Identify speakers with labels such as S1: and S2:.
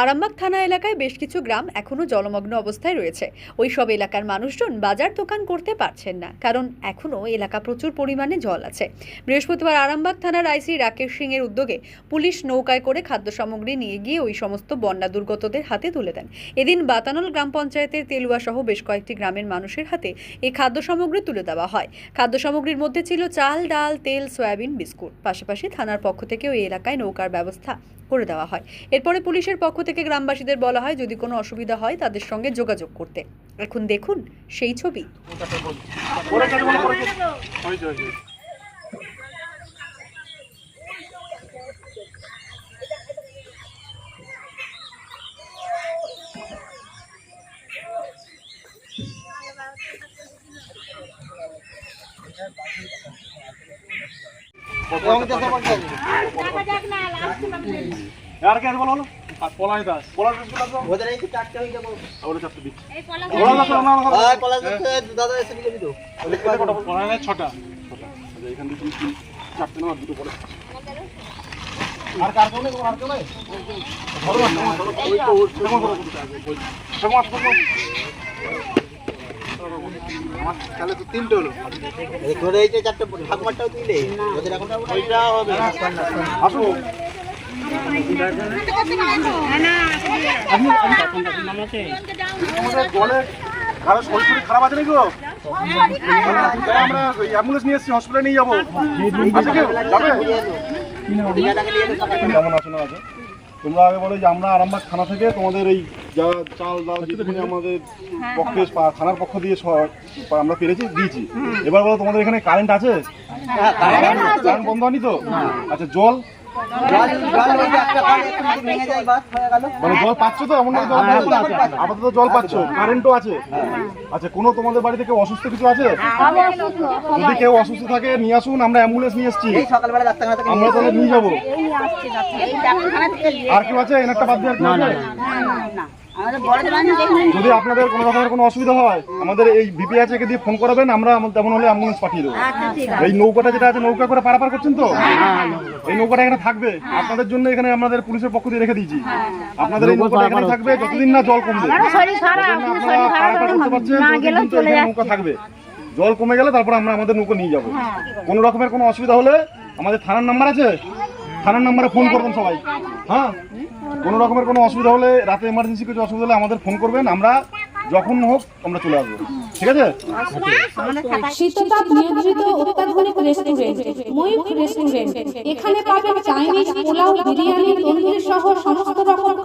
S1: আরামবাগ থানা এলাকায় বেশ কিছু গ্রাম এখনও জলমগ্ন অবস্থায় রয়েছে। ওই সব এলাকার মানুষজন বাজার দোকান করতে পারছেন না, কারণ এখনও এলাকা প্রচুর পরিমাণে জল আছে। বৃহস্পতিবার আরামবাগ থানার আইসি রাকেশ সিং এর উদ্যোগে পুলিশ নৌকায় করে খাদ্য সামগ্রী নিয়ে গিয়ে ওই সমস্ত বন্যা দুর্গতদের হাতে তুলে দেন। এদিন বাতানল গ্রাম পঞ্চায়েতের তেলুয়া সহ বেশ কয়েকটি গ্রামের মানুষের হাতে এই খাদ্য সামগ্রী তুলে দেওয়া হয়। খাদ্য সামগ্রীর মধ্যে ছিল চাল, ডাল, তেল, সয়াবিন, বিস্কুট। পাশাপাশি থানার পক্ষ থেকে ওই এলাকায় নৌকার ব্যবস্থা করে দেওয়া হয়। এরপরে পুলিশের পক্ষ থেকে গ্রামবাসীদের বলা হয় যদি কোনো অসুবিধা হয় তাদের সঙ্গে যোগাযোগ করতে। এখন দেখুন সেই ছবি।
S2: আর কে বলো। পলাই দাস। পলাই দাসগুলো দাও
S3: ওদের এই চারটে হয়ে যাব
S2: ওরে চারটে দিচ্ছি পলাই দাস না না
S3: আর পলাশ দত্ত দাদা এসে দিত
S2: পলাই দাস। ছটা। ছটা। আচ্ছা, থেকে তুমি চারটে না দুটো আর কার আর ধরো না, ধরো, ওই তো, ধরো। আমার তাহলে তো তিনটে হলো।
S3: তোর এই যে চারটে ঠাকুমারটাও দিলে ওদের এখন ওইটা হবে।
S2: আসো শরীর খারাপ অ্যাম্বুলেন্স এসেছি হসপিটালে নিয়ে তোমরা আগে বলো যে আমরা আরামবাগ থানা থেকে তোমাদের এই যা চাল ডাল যেটুকুনি আমাদের পক্ষে থানার পক্ষ দিয়ে আমরা পেরেছি দিয়েছি এবার বলো তোমাদের এখানে কারেন্ট আছে কারেন্ট বন্ধ হয়নি তো আচ্ছা জল মানে জল তো? এমন আপাতত জল পাচ্ছ। কারেন্টও আছে। আচ্ছা কোনো তোমাদের অসুস্থ কিছু আছে? যদি কেউ অসুস্থ থাকে, নিয়ে আসুন, আমরা অ্যাম্বুলেন্স নিয়ে এসেছি। আমরা তাহলে নিয়ে যাব। আর কেউ আছে? এনারটা বাদ দিয়ে? যদি আপনাদের কোনো রকমের কোনো অসুবিধা হয় আমাদের এই আছে দিয়ে ফোন করাবেন আমরা তেমন হলে অ্যাম্বুলেন্স পাঠিয়ে দেবো। এই নৌকাটা যেটা আছে নৌকা করে পারাপার করছেন তো? এই নৌকাটা এখানে থাকবে। আপনাদের জন্য এখানে আমাদের পুলিশের পক্ষ দিয়ে রেখে দিয়েছি। আপনাদের এই নৌকাটা এখানে থাকবে যতদিন না জল কমবে। যতদিন আপনারা পারাপার করতে পারছেন এখানে নৌকা থাকবে। জল কমে গেলে তারপর আমরা আমাদের নৌকা নিয়ে যাব। কোনো রকমের কোনো অসুবিধা হলে আমাদের থানার নাম্বার আছে? থানার নাম্বারে ফোন করবেন সবাই। হ্যাঁ? কোনো রকমের কোনো অসুবিধা হলে, রাতে এমার্জেন্সি কিছু অসুবিধা হলে আমাদের ফোন করবেন। আমরা যখন হোক, আমরা চলে আসব। ঠিক আছে?
S4: শীততাপ নিয়ন্ত্রিত অত্যাধুনিক রেস্টুরেন্ট ময়ূখ রেস্টুরেন্ট এখানে পাবেন চাইনিজ পোলাও, বিরিয়ানি তন্দুরি সহ সমস্ত রকম